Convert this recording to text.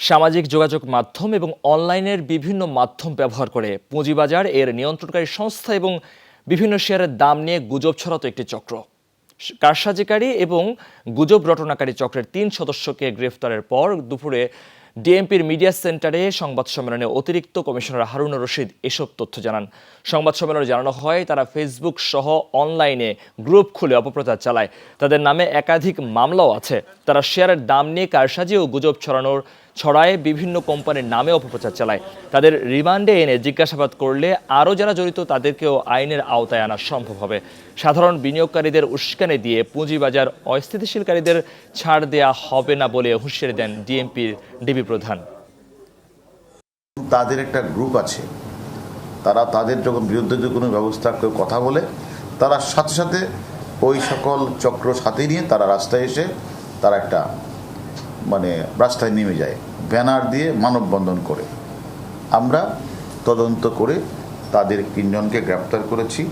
সামাজিক যোগাযোগ মাধ্যম এবং অনলাইনের বিভিন্ন মাধ্যম ব্যবহার করে পুঁজিবাজার এর নিয়ন্ত্রণকারী সংস্থা এবং বিভিন্ন শেয়ারের দাম নিয়ে গুজব ছড়াতো একটি চক্র। কারসাজিকারী এবং গুজব রটনাকারী চক্রের তিন সদস্যকে গ্রেফতারের পর দুপুরে ডিএমপির মিডিয়া সেন্টারে সংবাদ সম্মেলনে অতিরিক্ত কমিশনার হারুন রশিদ এসব তথ্য জানান। সংবাদ সম্মেলনে জানানো হয়, তারা ফেসবুক সহ অনলাইনে গ্রুপ খুলে অপপ্রচার চালায়। তাদের নামে একাধিক মামলাও আছে। তারা শেয়ারের দাম নিয়ে কারসাজি ও গুজব ছড়ানোর ছড়ায় বিভিন্ন কোম্পানির নামে অপপ্রচার চালায়। তাদের রিমান্ডে এনে জিজ্ঞাসাবাদ করলে আরও যারা জড়িত তাদেরকেও আইনের আওতায় আনা সম্ভব হবে। সাধারণ বিনিয়োগকারীদের উস্কানি দিয়ে পুঁজিবাজার অস্থিতিশীলকারীদের ছাড় দেয়া হবে না বলে হুঁশিয়ারি দেন ডিএমপির ডিবি প্রধান। তাদের একটা গ্রুপ আছে। তারা তাদের যখন বিরুদ্ধে যে কোনো ব্যবস্থা কেউ কথা বলে, তারা সাথে সাথে ওই সকল চক্র সাথে নিয়ে তারা রাস্তায় এসে তারা একটা মানে রাস্তায় নেমে যায়। ব্যানার দিয়ে মানববন্ধন করে। আমরা তদন্ত করে তাদের তিনজনকে গ্রেপ্তার করেছি।